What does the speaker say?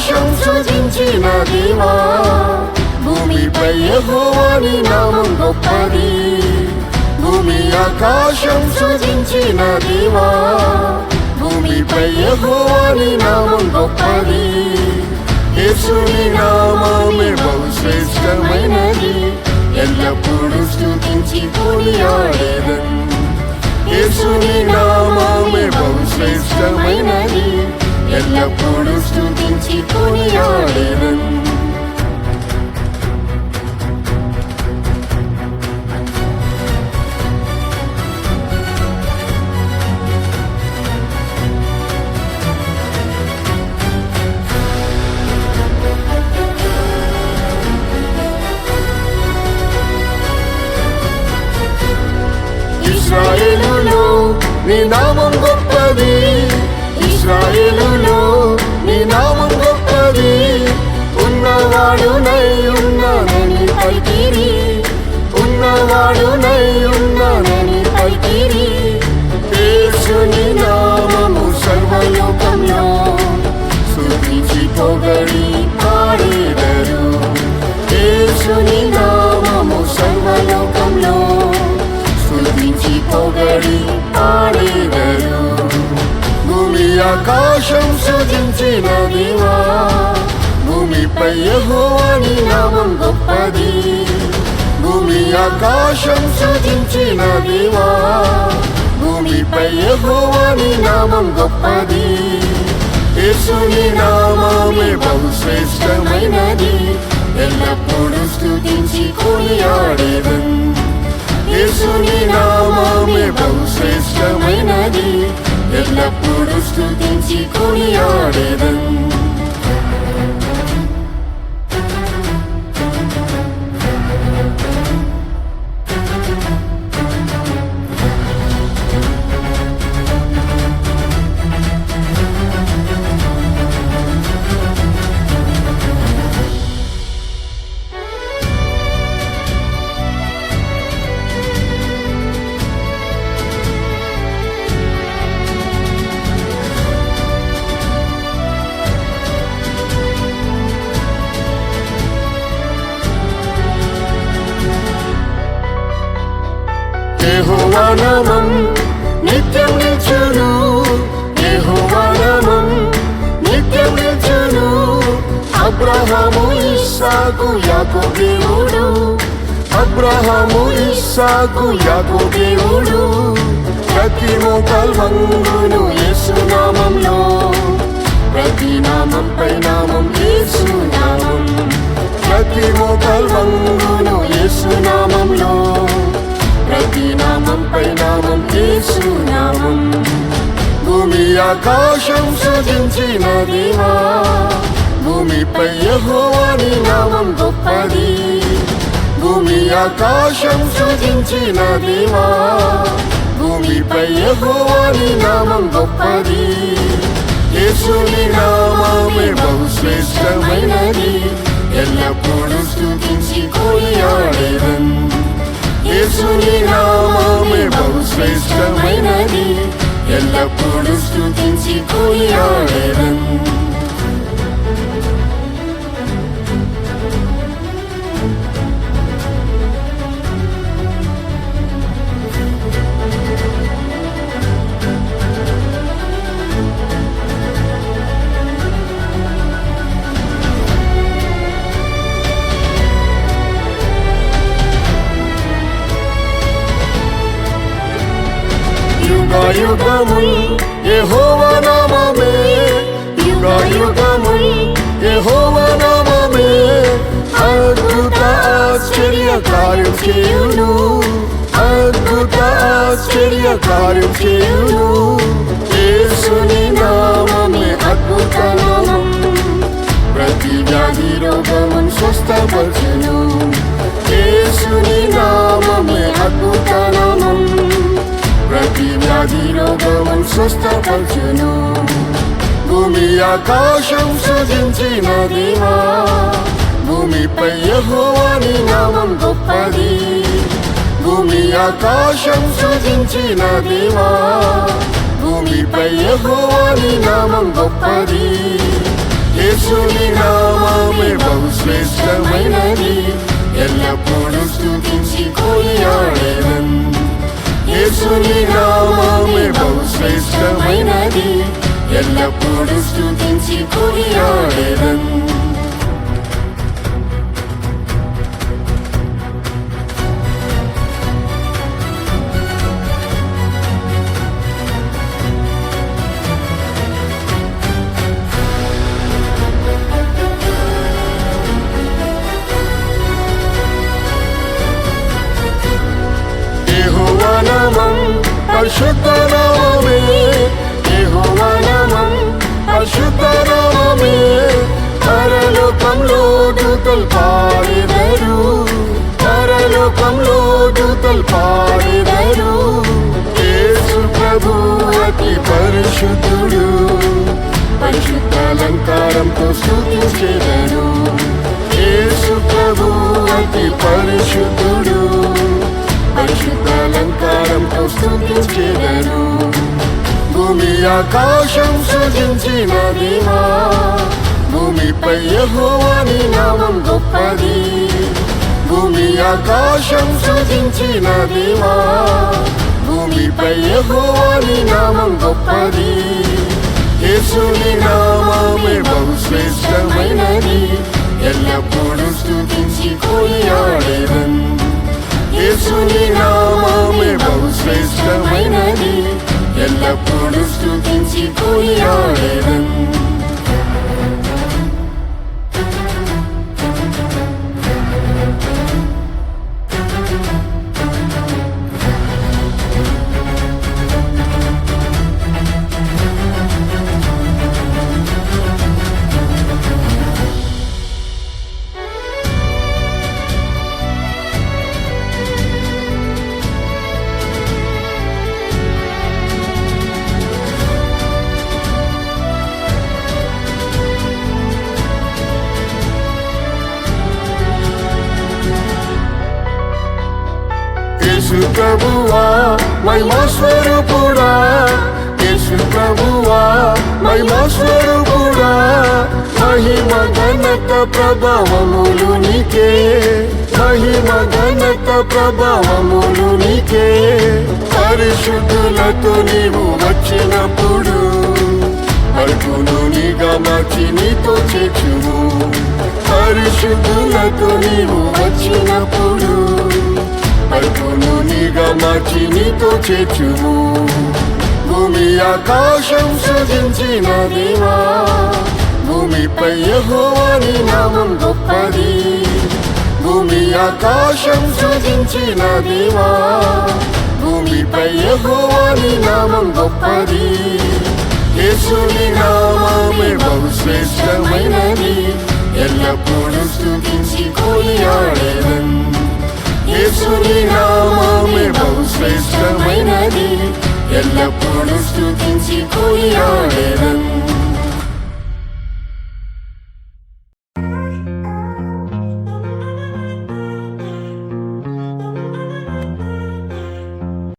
ఆకాశం సూచించిన దేవా భూమిపై యెహోవాని నామం గొప్పది భూమి ఆకాశం సూచించిన దేవా భూమిపై యెహోవాని నామం గొప్పది యేసుని నామమే బహుశ్రేష్టమైనది ఎల్లప్పుడూ స్థుతించి కొనియాడేదన్ యేసుని నామమే బహుశ్రేష్టమైనది ఎల్లప్పుడూ స్తుతించి కొనియాడేదన్ ఇస్రాయేలులో నీ నామం గొప్పది ఇస్రాయేలులో దేవా భూమిపై యహోవాని నామం గొప్పది. భూమి ఆకాశం సృజించిన దేవా భూమిపై యహోవాని నామం గొప్పది. యేసుని నామమే బహుశ్రేష్టమైనది. ఎల్లప్పుడు ఎల్లప్పుడూ స్తుతించి కొనియాడేదన్. యేసుని నామమే బహుశ్రేష్టమైనది. ఎల్లప్పుడూ స్థుతించి కొనియాడేదన్. నామం నిత్యం నిల్చును యెహోవా నిత్యం నిల్చును అబ్రహాము ఇస్సాకు యాకు దేవుడు అబ్రహాము ఇస్సాకు యాకో దేవుడు ప్రతి మోకాల్ వంగును యేసు నామంలో ప్రతి నామంపై నామం యేసు నామం ప్రతి మోకాల్ వంగును యేసు నామంలో నామంపై నామం యేసు నామం భూమి ఆకాశం సృజించిన దేవా. భూమిపై యహోవాని నామం గొప్పది. భూమి ఆకాశం సృజించిన దేవా. భూమిపై యహోవాని నామం గొప్పది. యేసుని నామమే ఎల్లప్పుడూ స్తుతించి కొనియాడేదన్ యుగముల్ యెహోవా నామమే. యుగముల్ యెహోవా నామమే. అద్భుత ఆశ్చర్య కార్యం చేయును. అద్భుత ఆశ్చర్య కార్యం చేయును. యేసుని నామమే అద్భుత నామం. ప్రతి వ్యాధి రోగమును స్వస్థపరచును. స్వస్థపరచును. భూమి ఆకాశం సృజించిన దేవా భూమిపై యెహోవాని నామం గొప్పది. భూమి ఆకాశం సృజించిన దేవా భూమిపై యెహోవాని నామం గొప్పది. యేసుని యేసు శ్రేష్టమైనది ఎల్లప్పుడూ స్తుతించి యేసుని నామమే బహు శ్రేష్టమైనది ఎల్లప్పుడూ స్థుతించి కొనియాడేదన్ దూతలు పాడెదరు. పరలోకంలో దూతలు పాడెదరు. యేసు ప్రభు అతి పరిశుద్ధుడు. పరిశుద్ధ అలంకారంతో స్తుతించెదరు. యేసు ప్రభు అతి పరిశుద్ధుడు. పరిశుద్ధ అలంకారంతో స్తుతించెదరు. భూమి ఆకాశం సృజించిన దేవా. భూమిపై యహోవాని నామం గొప్పది. భూమి ఆకాశం సృజించిన దేవా. భూమిపై యహోవాని నామం గొప్పది. యేసుని నామమే బహు శ్రేష్టమైనది ఎల్లప్పుడూ స్థుతించి కొనియాడేదన్. యేసుని నామమే బహు ప్రభువా మహిమా స్వరూపుడా. యేసు ప్రభువా మహిమా స్వరూపుడా. మహిమ ఘనత ప్రభావములు నీకే. మహిమ ఘనత ప్రభావములు నీకే. పరిశుద్ధులతో నీవు వచ్చినప్పుడు అడుగును నీగా మార్చి నీతో చేర్చుము. పరిశుద్ధులతో నీవు వచ్చినప్పుడు అడుగును నీగా మార్చి నీతో చేర్చుము. భూమి ఆకాశం సృజించిన దేవా. భూమిపై యహోవాని నామం గొప్పది. భూమి ఆకాశం సృజించిన దేవా. భూమిపై యహోవాని నామం గొప్పది. యేసుని నామమే బహుశ్రేష్టమైనది. ఎల్లప్పుడూ స్థుతించి కొనియాడేదన్ యేసుని నామమే బహు శ్రేష్టమైనది ఎల్లప్పుడూ స్తుతించి కొనియాడేదన్